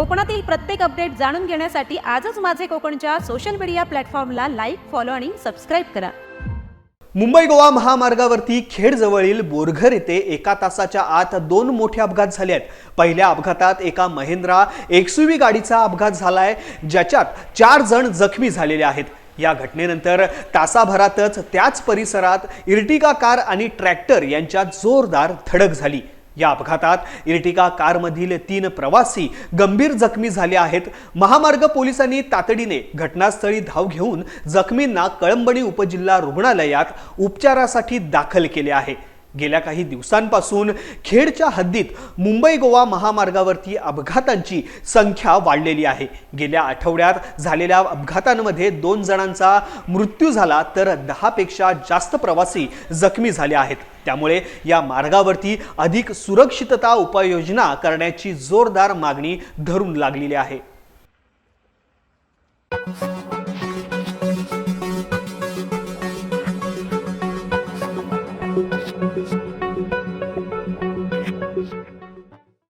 कोकणातील प्रत्येक अपडेट जाणून घेण्यासाठी आजच माझे कोकणच्या सोशल मीडिया प्लॅटफॉर्मला लाईक फॉलो आणि सबस्क्राईब करा. मुंबई गोवा महामार्गावरती खेडजवळील बोरघर येथे एका तासाच्या आत दोन मोठे अपघात झाले आहेत. पहिल्या अपघातात एका महिंद्रा एक्सयूव्ही गाडीचा अपघात झाला आहे ज्याच्यात चार जण जखमी झालेले आहेत. या घटनेनंतर तासाभरातच त्याच परिसरात इर्टिगा कार आणि ट्रॅक्टर यांच्यात जोरदार धडक झाली. या अपघातात इर्टिका कारमधील तीन प्रवासी गंभीर जखमी झाले आहेत. महामार्ग पोलिसांनी तातडीने घटनास्थळी धाव घेऊन जखमींना कळंबणी उपजिल्हा रुग्णालयात उपचारासाठी दाखल केले आहे. गेल्या काही दिवसांपासून खेडच्या हद्दीत मुंबई गोवा महामार्गावरती अपघातांची संख्या वाढलेली आहे. गेल्या आठवड्यात झालेल्या अपघातांमध्ये दोन जणांचा मृत्यू झाला तर दहापेक्षा जास्त प्रवासी जखमी झाले आहेत. त्यामुळे या मार्गावरती अधिक सुरक्षितता उपाययोजना करण्याची जोरदार मागणी धरून लागलेली आहे.